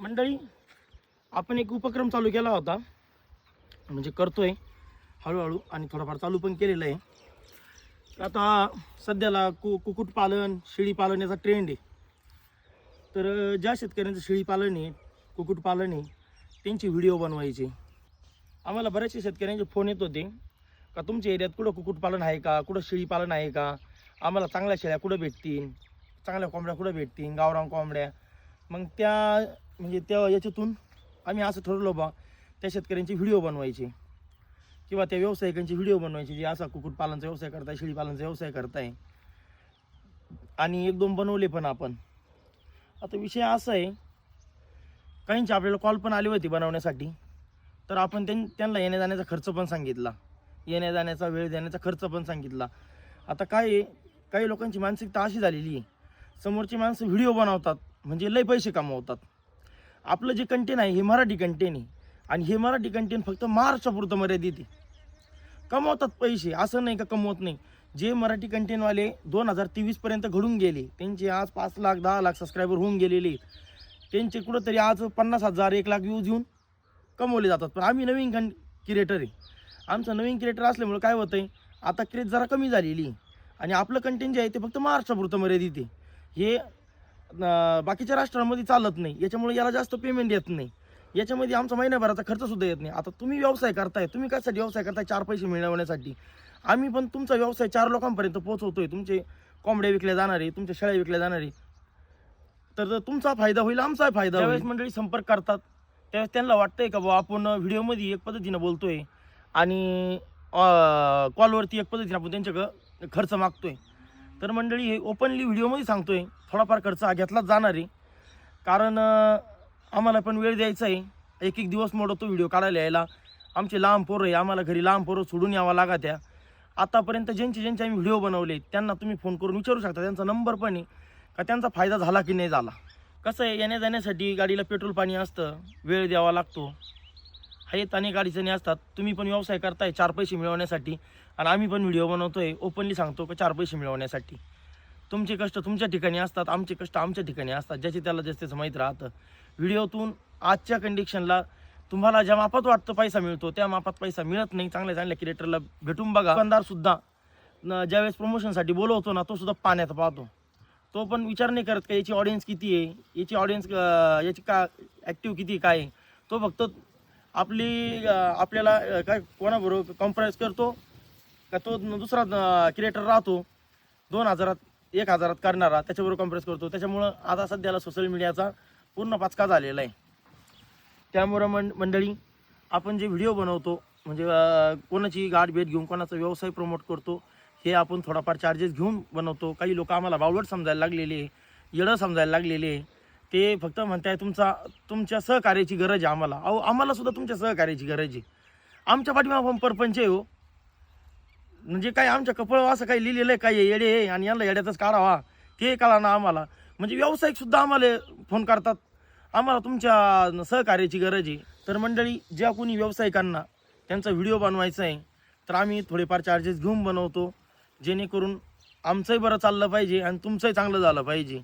मंडळी आपण एक उपक्रम चालू केला होता. म्हणजे करतोय हळूहळू आणि थोडाफार चालू पण केलेलं आहे. आता सध्याला कु कुक्कुटपालन शेळीपालन याचा ट्रेंड आहे. तर ज्या शेतकऱ्यांचं शेळीपालन आहे कुक्कुटपालन आहे त्यांची व्हिडिओ बनवायचे. आम्हाला बऱ्याचशा शेतकऱ्यांचे फोन येत होते का तुमच्या एरियात कुठं कुक्कुटपालन आहे का? कुठं शेळीपालन आहे का? आम्हाला चांगल्या शेळ्या कुठं भेटतील? चांगल्या कोंबड्या कुठं भेटतील? गावरान कोंबड्या मग त्या म्हणजे त्या याच्यातून आम्ही असं ठरवलं बा त्या शेतकऱ्यांची व्हिडिओ बनवायचे. किंवा त्या व्यावसायिकांची व्हिडिओ बनवायची जे असा कुक्कुटपालनचा व्यवसाय करताय शेळीपालनचा व्यवसाय करताय. आणि एक दोन बनवले पण आपण. आता विषय असा आहे काहींचे आपल्याला कॉल पण आले होते बनवण्यासाठी. तर आपण त्यां त्यांना येण्या जाण्याचा खर्च पण सांगितला. येण्या जाण्याचा वेळ देण्याचा खर्च पण सांगितला. आता काय आहे काही लोकांची मानसिकता अशी झालेली आहे. समोरची माणसं व्हिडिओ बनवतात. म्हणजे लय पैसे कमावतात. आपलं जे कंटेन आहे हे मराठी कंटेन आहे. आणि हे मराठी कंटेन फक्त महाराष्ट्रापुरतं मर्यादित आहे. कमवतात पैसे असं नाही का कमवत नाही. जे मराठी कंटेनवाले दोन हजार तेवीसपर्यंत घडून गेले त्यांचे आज पाच लाख दहा लाख सबस्क्रायबर होऊन गेलेले आहेत. त्यांचे कुठंतरी आज पन्नास हजार एक लाख व्ह्यूज येऊन कमवले जातात. पण आम्ही नवीन कं क्रिएटर आहे. आमचं नवीन क्रिएटर असल्यामुळे काय होतं आहे आता क्रेज जरा कमी झालेली आहे. आणि आपलं कंटेंट जे आहे ते फक्त महाराष्ट्रापुरतं मर्यादित आहे. हे बाकीच्या राष्ट्रांमध्ये चालत नाही. याच्यामुळे याला जास्त पेमेंट येत नाही. याच्यामध्ये आमचा महिन्याभराचा खर्च सुद्धा येत नाही. आता तुम्ही व्यवसाय करताय. तुम्ही कशासाठी व्यवसाय करताय? चार पैसे मिळवण्यासाठी. आम्ही पण तुमचा व्यवसाय चार लोकांपर्यंत पोहोचवतोय. तुमचे कोंबड्या विकल्या जाणार आहे तुमच्या शेळ्या विकल्या जाणार. आहे तर तुमचा फायदा होईल आमचा फायदा त्यावेळेस मंडळी संपर्क करतात त्यावेळेस त्यांना वाटतंय का बाबा आपण व्हिडिओमध्ये एक पद्धतीनं बोलतोय आणि कॉलवरती एक पद्धतीनं आपण त्यांच्याकडं खर्च मागतोय. तर मंडळी हे ओपनली व्हिडिओमध्ये सांगतोय. थोडाफार खर्च हा घेतलाच जाणार आहे. कारण आम्हाला पण वेळ द्यायचा आहे. एक एक दिवस मोडतो व्हिडिओ काढायला यायला. आमचे लांब पोरं आहे. आम्हाला घरी लांब पोरं सोडून यावं लागा त्या आतापर्यंत ज्यांचे ज्यांचे आम्ही व्हिडिओ बनवले त्यांना तुम्ही फोन करून विचारू शकता. त्यांचा नंबर पण आहे. का त्यांचा फायदा झाला की नाही झाला? कसं आहे? येण्या जाण्यासाठी गाडीला पेट्रोल पाणी असतं. वेळ द्यावा लागतो. आहेत अनेक अडचणी असतात. तुम्ही पण व्यवसाय करताय चार पैसे मिळवण्यासाठी. आणि आम्ही पण व्हिडिओ बनवतोय ओपनली सांगतो का चार पैसे मिळवण्यासाठी. तुमचे कष्ट तुमच्या ठिकाणी असतात आमचे कष्ट आमच्या ठिकाणी असतात. ज्याचे त्याला जास्त त्याचं माहीत राहतं. व्हिडिओतून आजच्या कंडिशनला तुम्हाला ज्या मापात वाटतं पैसा मिळतो त्या मापात पैसा मिळत नाही. चांगल्या चांगल्या क्रिएटरला भेटून बघा. दुकानदारसुद्धा ज्यावेळेस प्रमोशनसाठी बोलवतो ना तो सुद्धा पाण्यात पाहतो. तो पण विचार नाही करत का याची ऑडियन्स किती आहे? याची ऑडियन्स याची का ॲक्टिव्ह किती काय आहे. तो फक्त आपली आपल्याला काय कोणाबरोबर कॉम्प्राईज करतो का तो दुसरा क्रिएटर राहतो दोन हजारात एक हजारात करणारा त्याच्याबरोबर कॉम्प्रेस करतो. त्याच्यामुळं आता सध्याला सोशल मीडियाचा पूर्ण पाचका झालेला आहे. त्यामुळं मंड मंडळी आपण जे व्हिडिओ बनवतो म्हणजे कोणाची गाठ भेट घेऊन कोणाचा व्यवसाय प्रमोट करतो हे आपण थोडाफार चार्जेस घेऊन बनवतो. काही लोक आम्हाला बावलट समजायला लागलेले आहे, येडं समजायला लागलेले आहे. ते फक्त म्हणताय तुमचा तुमच्या सहकार्याची गरज आहे आम्हाला. अहो आम्हाला सुद्धा तुमच्या सहकार्याची गरज आहे. आमच्या पाठीमागं आपण परपंच आहे हो. म्हणजे काय आमच्या कपळ असं काही लिहिलेलं आहे काय येडे आहे आणि यांना येड्यातच काढावा. ते कळा ना आम्हाला. म्हणजे व्यावसायिकसुद्धा आम्हाला फोन करतात. आम्हाला तुमच्या सहकार्याची गरज आहे. तर मंडळी ज्या कोणी व्यावसायिकांना त्यांचा व्हिडिओ बनवायचा आहे तर आम्ही थोडेफार चार्जेस घेऊन बनवतो. जेणेकरून आमचंही बरं चाललं पाहिजे आणि तुमचंही चांगलं झालं पाहिजे.